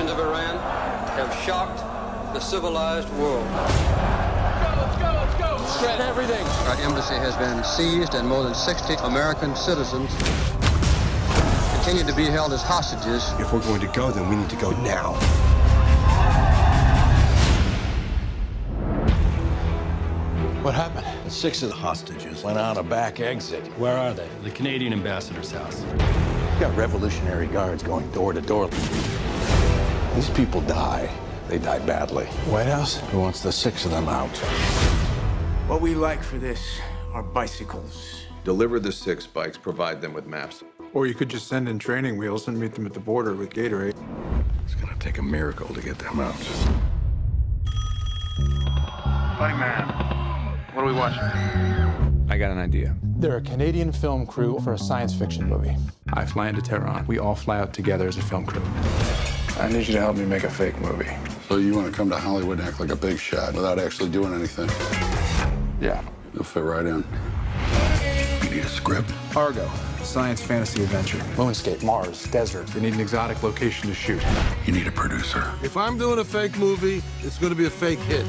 actions of Iran have shocked the civilized world. Shred everything. Our embassy has been seized and more than 60 American citizens continue to be held as hostages. If we're going to go, then we need to go now. What happened? Six of the hostages went out a back exit. Where are they? The Canadian ambassador's house. Got Revolutionary Guards going door to door. These people die. They die badly. White House? Who wants the six of them out? What we like for this are bicycles. Deliver the six bikes, provide them with maps. Or you could just send in training wheels and meet them at the border with Gatorade. It's gonna take a miracle to get them out. Buddy man, what are we watching? I got an idea. They're a Canadian film crew for a science fiction movie. I fly into Tehran. We all fly out together as a film crew. I need you to help me make a fake movie. So you want to come to Hollywood and act like a big shot without actually doing anything? Yeah. You'll fit right in. You need a script? Argo, science fantasy adventure. Moonscape, Mars, desert. You need an exotic location to shoot. You need a producer. If I'm doing a fake movie, it's going to be a fake hit.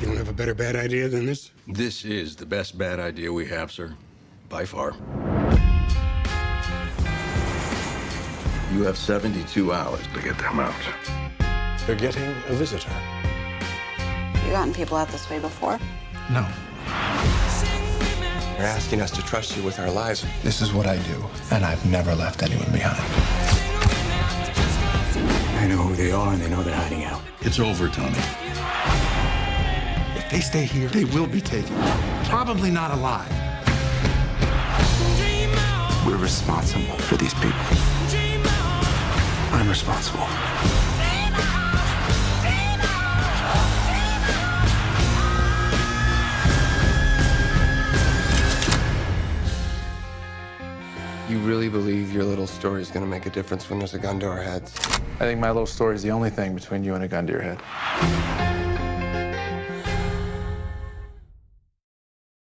You don't have a better bad idea than this? This is the best bad idea we have, sir. By far. You have 72 hours to get them out. They're getting a visitor. You gotten people out this way before? No. You're asking us to trust you with our lives. This is what I do, and I've never left anyone behind. I know who they are and they know they're hiding out. It's over, Tony. If they stay here, they will be taken. Probably not alive. We're responsible for these people. I'm responsible. You really believe your little story is going to make a difference when there's a gun to our heads? I think my little story is the only thing between you and a gun to your head.